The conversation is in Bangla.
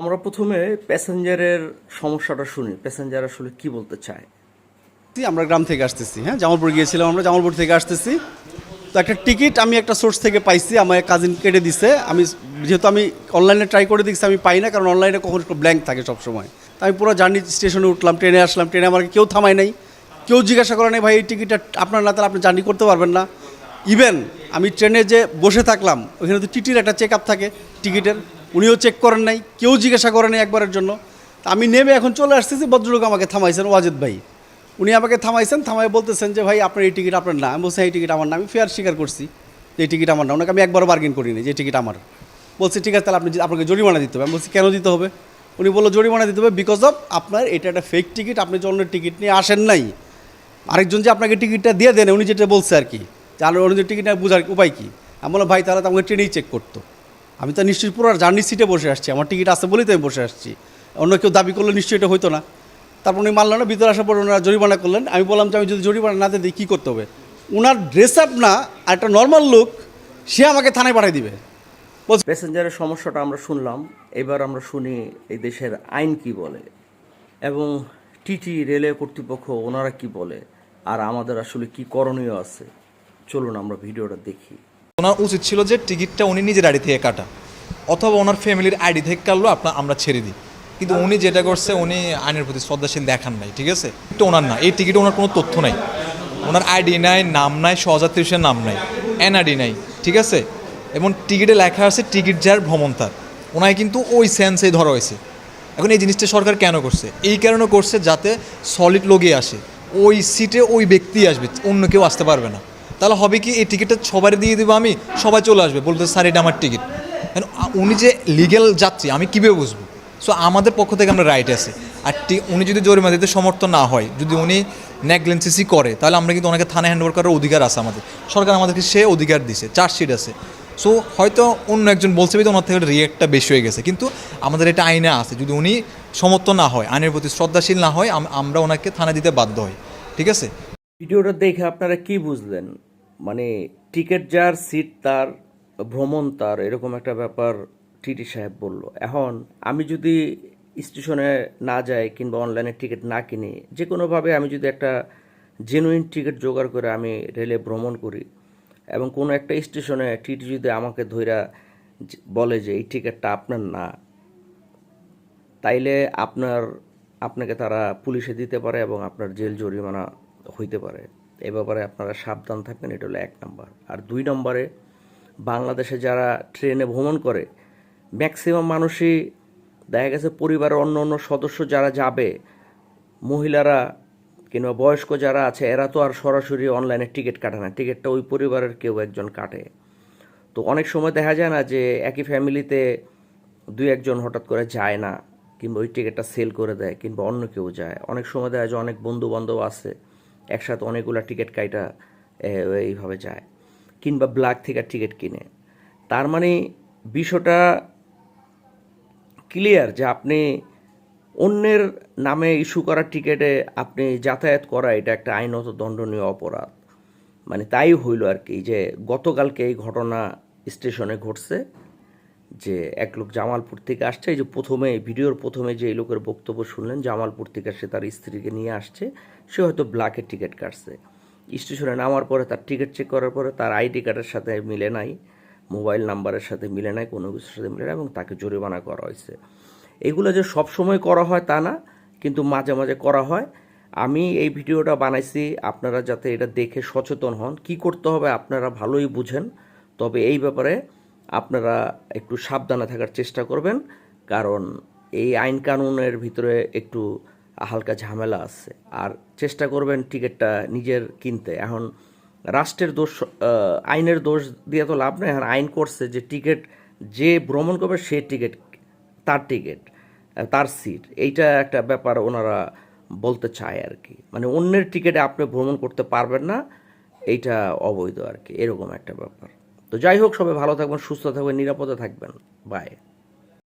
আমরা প্রথমে প্যাসেঞ্জারের সমস্যাটা শুনি। প্যাসেঞ্জার আসলে কি বলতে চায়? আমরা গ্রাম থেকে আসতেছি হ্যাঁ? জামালপুর গিয়েছিলাম আমরা, জামালপুর থেকে আসতেছি। তো একটা টিকিট আমি একটা সোর্স থেকে পাইছি, আমার কাজিন কেটে দিছে। আমি যেহেতু আমি অনলাইনে ট্রাই করে দেখছি, আমি পাই না, কারণ অনলাইনে কখন ব্ল্যাঙ্ক থাকে সবসময়। তো আমি পুরো জার্নি স্টেশনে উঠলাম ট্রেনে আসলাম ট্রেনে আমাকে কেউ থামায় নাই। কেউ জিজ্ঞাসা করে নাই, ভাই, এই টিকিটটা আপনার না, তাহলে আপনি জার্নি করতে পারবেন না। ইভেন আমি ট্রেনে যে বসে থাকলাম ওখানে তো টিটির একটা চেক আপ থাকে টিকিটের উনিও চেক করেন নাই, কেউ জিজ্ঞাসা করেন নাই একবারের জন্য। আমি নেমে এখন চলে আসতেছি, ভদ্রলোক আমাকে থামাইছেন, ওয়াজেদ ভাই। উনি আমাকে থামাইছেন থামাই বলতেছেন যে, ভাই, আপনার এই টিকিট আপনার না। আমি বলছি এই টিকিট আমার না। আমি ফেয়ার স্বীকার করছি যে, এই টিকিট আমার না। ওনাকে আমি একবারও বার্গেন করিনি যে টিকিট আমার। বলছি, ঠিক আছে, তাহলে আপনি আপনাকে জরিমানা দিতে হবে। আমি বলছি, কেন দিতে হবে? উনি বলল, জরিমানা দিতে হবে বিকজ অফ আপনার এটা একটা ফেক টিকিট আপনি যে অন্য টিকিট নিয়ে আসেন নাই, আরেকজন যে আপনাকে টিকিটটা দিয়ে দেন উনি যেটা বলছে আর কি আর অন্য টিকিট বোঝার উপায় কী? আমি বললাম, ভাই, তাহলে তো আমাকে ট্রেনেই চেক করতো। আমি তো নিশ্চয়ই পুরো জার্নি সিটে বসে আসছি। আমার টিকিট আছে বলেই তো আমি বসে আসছি। অন্য কেউ দাবি করলে নিশ্চয়ই এটা হতো না। তারপর উনি মানলো না, ভিতরে আসার পর ওনারা জরিমানা করলেন। আমি বললাম যে, আমি যদি জরিমানা না দিই কী করতে হবে? ওনার ড্রেস আপ না, আর একটা নর্মাল লুক সে আমাকে থানায় পাঠিয়ে দিবে। প্যাসেঞ্জারের সমস্যাটা আমরা শুনলাম। এবার আমরা শুনি এই দেশের আইন কি বলে এবং টিটি রেলওয়ে কর্তৃপক্ষ ওনারা কি বলে? আর আমাদের আসলে কি করণীয় আছে? চলুন আমরা ভিডিওটা দেখি। ওনার উচিত ছিল যে টিকিটটা উনি নিজের আইডি থেকে কাটা। অথবা ওনার ফ্যামিলির আইডি থেকে কাটলো আপনার আমরা ছেড়ে দিই। কিন্তু উনি যেটা করছে, উনি আইনের প্রতি শ্রদ্ধাশীল দেখান নাই, ঠিক আছে? এটা ওনার না, এই টিকিটে ওনার কোনো তথ্য নাই। ওনার আইডি নাই, নাম নাই সহযাত্রী হিসেবে নাম নাই এনআইডি নাই, ঠিক আছে? এবং টিকিটে লেখা আছে, টিকিট যার, ভ্রমণ তার। ওনায় কিন্তু ওই সেন্সেই ধরা হয়েছে। এখন এই জিনিসটা সরকার কেন করছে? এই কারণে করছে যাতে সলিড লোগে আসে। ওই সিটে ওই ব্যক্তি আসবে, অন্য কেউ আসতে পারবে না। তাহলে হবে কি, এই টিকিটটা সবাই দিয়ে দেবো আমি, সবাই চলে আসবে। বলতে স্যার, এটা আমার টিকিট কেন উনি যে লিগেল যাত্রী, আমি কীভাবে বুঝব? সো আমাদের পক্ষ থেকে আমরা রাইট আছে। আর উনি যদি জরিমানা দিতে সমর্থ না হয়, যদি উনি নেগলেন্সিসি করে, তাহলে আমরা কিন্তু ওনাকে থানায় হ্যান্ড ওভার করার অধিকার আছে আমাদের। সরকার আমাদেরকে সে অধিকার দিছে চার্জশিট আছে। সো হয়তো অন্য একজন বলছে বিধে ওনার থেকে রিয়েক্টটা বেশি হয়ে গেছে। কিন্তু আমাদের এটা আইনে আছে। যদি উনি সমর্থ না হয়, আইনের প্রতি শ্রদ্ধাশীল না হয় আমরা ওনাকে থানা দিতে বাধ্য হই। ঠিক আছে? ভিডিওটা দেখে আপনারা কি বুঝলেন? মানে টিকিট যার সিট তার, ভ্রমণ তার, এরকম একটা ব্যাপার টিটি সাহেব বলল। এখন আমি যদি স্টেশনে না যাই কিংবা অনলাইনে টিকিট না কিনি যে কোনোভাবে আমি যদি একটা জেনুইন টিকিট জোগাড় করে আমি রেলে ভ্রমণ করি এবং কোনো একটা স্টেশনে টিটি যদি আমাকে ধইরা যে- বলে যে এই টিকিটটা আপনার না, তাইলে আপনার, আপনাকে তারা পুলিশে দিতে পারে এবং আপনার জেল জরিমানা হইতে পারে। এ ব্যাপারে আপনারা সাবধান থাকবেন, এটা হলো এক নম্বর। আর দুই নম্বরে, বাংলাদেশে যারা ট্রেনে ভ্রমণ করে, ম্যাক্সিমাম মানুষই দেখা গেছে পরিবারের অন্য অন্য সদস্য যারা যাবে, মহিলারা কিংবা বয়স্ক যারা আছে, এরা তো আর সরাসরি অনলাইনে টিকিট কাটে না। টিকিটটা ওই পরিবারের কেউ একজন কাটে। তো অনেক সময় দেখা যায় না যে, একই ফ্যামিলিতে দুই একজন হঠাৎ করে যায় না, কিংবা ওই টিকিটটা সেল করে দেয়, কিংবা অন্য কেউ যায়। অনেক সময় দেখা যায় অনেক বন্ধু বান্ধব আছে একসাথে অনেকগুলা টিকিট কাইটা এইভাবে যায়। কিংবা ব্ল্যাক থেকে টিকিট কিনে। তার মানে বিষয়টা ক্লিয়ার যে আপনি অন্যের নামে ইস্যু করা টিকেটে আপনি যাতায়াত করা এটা একটা আইনত দণ্ডনীয় অপরাধ। মানে তাই হইল আর কি যে গতকালকে এই ঘটনা স্টেশনে ঘটছে। যে এক লোক জামালপুর থেকে আসছে, এই যে প্রথমে, ভিডিওর প্রথমে যে এই লোকের বক্তব্য শুনলেন, জামালপুর থেকে সে তার স্ত্রীকে নিয়ে আসছে, সে হয়তো ব্ল্যাকের টিকিট কাটছে। স্টেশনে নামার পরে তার টিকিট চেক করার পরে তার আইডি কার্ডের সাথে মিলে নাই, মোবাইল নাম্বারের সাথে মিলে নাই, কোনো কিছুর সাথে মিলে নাই এবং তাকে জরিমানা করা হয়েছে। এগুলো যে সব সময় করা হয় তা না, কিন্তু মাঝে মাঝে করা হয়। আমি এই ভিডিওটা বানাইছি, আপনারা যাতে এটা দেখে সচেতন হন। কি করতে হবে আপনারা ভালোই বুঝেন, তবে এই ব্যাপারে আপনারা একটু সাবধানে থাকার চেষ্টা করবেন, কারণ এই আইন কানুনের ভিতরে একটু হালকা ঝামেলা আছে। আর চেষ্টা করবেন টিকিটটা নিজের কিনতে। এখন রাষ্ট্রের দোষ আইনের দোষ দিয়ে তো লাভ নেই। এখন আইন করছে যে টিকিট, যে ভ্রমণ করবে সে টিকিট, তার টিকিট, তার সিট। এইটা একটা ব্যাপার ওনারা বলতে চায় আর কি। মানে অন্যের টিকিটে আপনি ভ্রমণ করতে পারবেন না, এইটা অবৈধ আর কি। এরকম একটা ব্যাপার। তো যাই হোক সবাই ভালো থাকবেন সুস্থ থাকবেন নিরাপদে থাকবেন। বাই